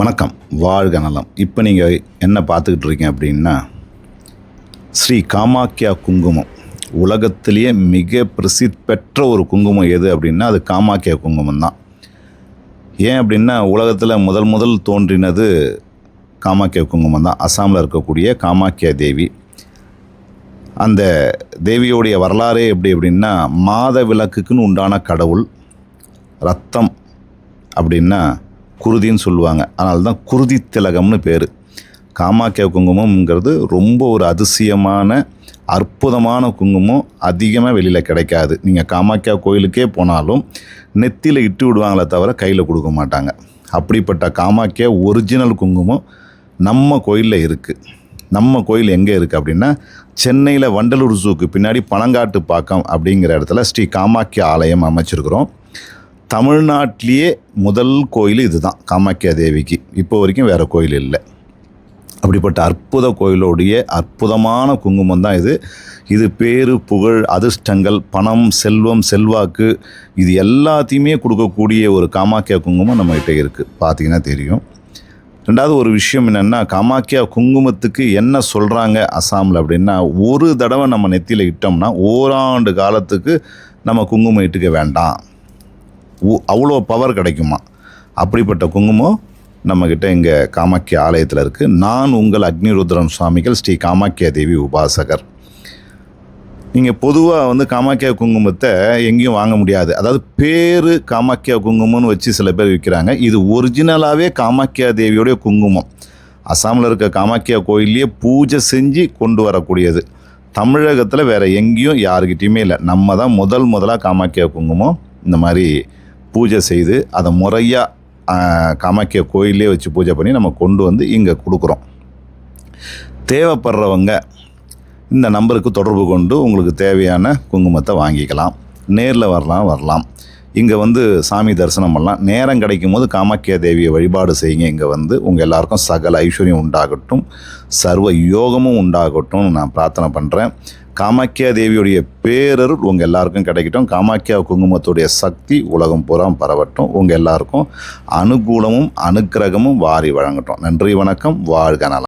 வணக்கம். வாழ்க நலம். இப்போ நீங்கள் என்ன பார்த்துக்கிட்டு இருக்கீங்க அப்படின்னா ஸ்ரீ காமாக்கியா குங்குமம். உலகத்திலேயே மிக பிரசித்தி பெற்ற ஒரு குங்குமம் எது அப்படின்னா அது காமாக்கியா குங்குமம் தான் ஏன் அப்படின்னா உலகத்தில் முதல் முதல் தோன்றினது காமாக்கியா குங்குமம் தான் அஸ்ஸாமில் இருக்கக்கூடிய காமாக்கியா தேவி. அந்த தேவியோடைய வரலாறே எப்படி அப்படின்னா மாத விளக்குக்குன்னு உண்டான கடவுள் ரத்தம் அப்படின்னா குருதின்னு சொல்லுவாங்க. அதனால தான் குருதி திலகம்னு பேர். காமாக்கியா குங்குமம்ங்கிறது ரொம்ப ஒரு அதிசயமான அற்புதமான குங்குமம் அதிகமாக வெளியில் கிடைக்காது. நீங்கள் காமாக்கியா கோயிலுக்கே போனாலும் நெத்தியில் இட்டு விடுவாங்களே தவிர கையில் கொடுக்க மாட்டாங்க. அப்படிப்பட்ட காமாக்கியா ஒரிஜினல் குங்குமம் நம்ம கோயிலில் இருக்குது நம்ம கோயில் எங்கே இருக்குது அப்படின்னா சென்னையில் வண்டலூர் ஜூக்கு பின்னாடி பனங்காட்டு பாக்கம் அப்படிங்கிற இடத்துல ஸ்ரீ காமாக்கியா ஆலயம் அமைச்சிருக்கிறோம். தமிழ்நாட்டிலேயே முதல் கோயில் இதுதான் காமாக்கியா தேவிக்கு. இப்போ வரைக்கும் வேறு கோயில் இல்லை. அப்படிப்பட்ட அற்புத கோயிலோடைய அற்புதமான குங்குமம் தான் இது. இது பேரு புகழ் அதிர்ஷ்டங்கள் பணம் செல்வம் செல்வாக்கு இது எல்லாத்தையுமே கொடுக்கக்கூடிய ஒரு காமாக்கியா குங்குமம் நம்மகிட்ட இருக்குது பார்த்தீங்கன்னா தெரியும். ரெண்டாவது ஒரு விஷயம் என்னென்னா காமாக்கியா குங்குமத்துக்கு என்ன சொல்கிறாங்க அசாமில் அப்படின்னா ஒரு தடவை நம்ம நெத்தியில் இட்டோம்னா ஓராண்டு காலத்துக்கு நம்ம குங்குமம் இட்டுக்க வேண்டாம். அவ்வளோ பவர் கிடைக்குமா? அப்படிப்பட்ட குங்குமம் நம்மக்கிட்ட இங்கே காமாக்கிய ஆலயத்தில் இருக்குது நான் உங்கள் அக்னிருத்ரன் சுவாமிகள் ஸ்ரீ காமாக்கியா தேவி உபாசகர். நீங்கள் பொதுவாக வந்து காமாக்கியா குங்குமத்தை எங்கேயும் வாங்க முடியாது. அதாவது பேர் காமாக்கியா குங்குமம்னு வச்சு சில பேர் விற்கிறாங்க இது ஒரிஜினலாகவே காமாக்கியா தேவியோடைய குங்குமம். அஸ்ஸாமில் இருக்க காமாக்கியா கோயிலையே பூஜை செஞ்சு கொண்டு வரக்கூடியது. தமிழகத்தில் வேறு எங்கேயும் யாருக்கிட்டேயுமே இல்லை. நம்ம தான் முதல் முதலாக காமாக்கியா குங்குமம். இந்த மாதிரி பூஜை செய்து அதை முறையாக காமாக்கிய கோயிலே வச்சு பூஜை பண்ணி நம்ம கொண்டு வந்து இங்கே கொடுக்குறோம். தேவைப்படுறவங்க இந்த நம்பருக்கு தொடர்பு கொண்டு உங்களுக்கு தேவையான குங்குமத்தை வாங்கிக்கலாம். நேரில் வரலாம் வரலாம். இங்கே வந்து சாமி தரிசனம் பண்ணலாம். நேரம் கிடைக்கும் போது காமாக்கிய தேவியை வழிபாடு செய்யுங்க. இங்கே வந்து உங்கள் எல்லாருக்கும் சகல ஐஸ்வர்யம் உண்டாகட்டும். சர்வ யோகமும் உண்டாகட்டும் நான் பிரார்த்தனை பண்ணுறேன் காமாக்கியா தேவியுடைய பேரருள் உங்கள் எல்லாருக்கும் கிடைக்கட்டும். காமாக்கியா குங்குமத்துடைய சக்தி உலகம் பூராம் பரவட்டும். உங்கள் எல்லாருக்கும் அனுகூலமும் அனுக்கிரகமும் வாரி வழங்கட்டும். நன்றி வணக்கம். வாழ்க நலம்.